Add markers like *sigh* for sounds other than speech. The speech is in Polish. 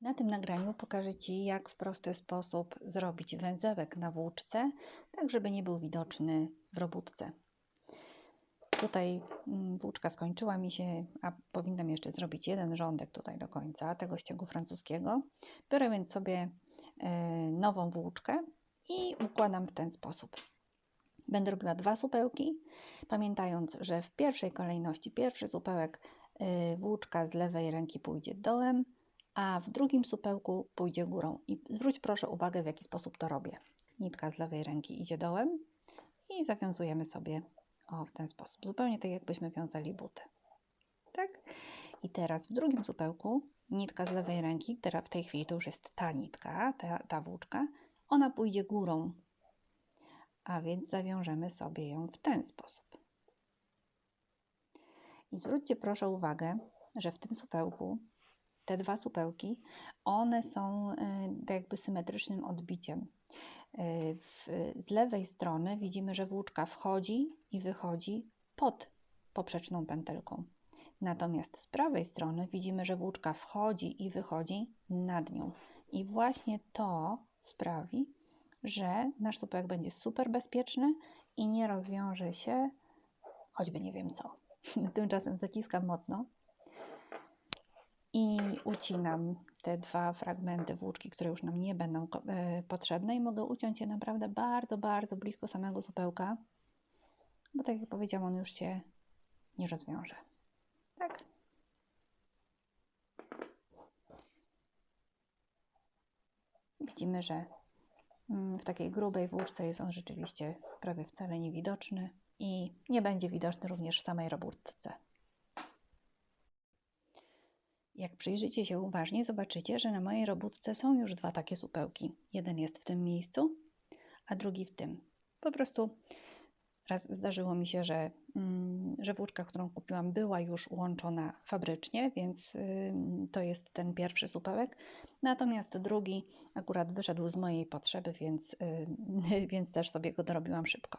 Na tym nagraniu pokażę Ci, jak w prosty sposób zrobić węzełek na włóczce, tak żeby nie był widoczny w robótce. Tutaj mm, włóczka skończyła mi się, a powinnam jeszcze zrobić jeden rządek tutaj do końca tego ściegu francuskiego. Biorę więc sobie e, nową włóczkę i układam w ten sposób. Będę robiła dwa supełki, pamiętając, że w pierwszej kolejności pierwszy supełek e, włóczka z lewej ręki pójdzie dołem, a w drugim supełku pójdzie górą. I zwróć proszę uwagę, w jaki sposób to robię. Nitka z lewej ręki idzie dołem i zawiązujemy sobie o w ten sposób, zupełnie tak jakbyśmy wiązali buty. Tak? I teraz w drugim supełku nitka z lewej ręki, która w tej chwili to już jest ta nitka, ta, ta włóczka, ona pójdzie górą, a więc zawiążemy sobie ją w ten sposób. I zwróćcie proszę uwagę, że w tym supełku te dwa supełki, one są y, tak jakby symetrycznym odbiciem. W, z lewej strony widzimy, że włóczka wchodzi i wychodzi pod poprzeczną pętelką. Natomiast z prawej strony widzimy, że włóczka wchodzi i wychodzi nad nią. I właśnie to sprawi, że nasz supełek będzie super bezpieczny i nie rozwiąże się, choćby nie wiem co. *laughs* Tymczasem zaciskam mocno i ucinam te dwa fragmenty włóczki, które już nam nie będą e, potrzebne i mogę uciąć je naprawdę bardzo, bardzo blisko samego supełka, bo tak jak powiedziałam, on już się nie rozwiąże. Tak. Widzimy, że mm, w takiej grubej włóczce jest on rzeczywiście prawie wcale niewidoczny i nie będzie widoczny również w samej robótce. Jak przyjrzycie się uważnie, zobaczycie, że na mojej robótce są już dwa takie supełki. Jeden jest w tym miejscu, a drugi w tym. Po prostu raz zdarzyło mi się, że, mm, że włóczka, którą kupiłam, była już łączona fabrycznie, więc to jest ten pierwszy supełek. Natomiast drugi akurat wyszedł z mojej potrzeby, więc, *laughs* więc też sobie go dorobiłam szybko.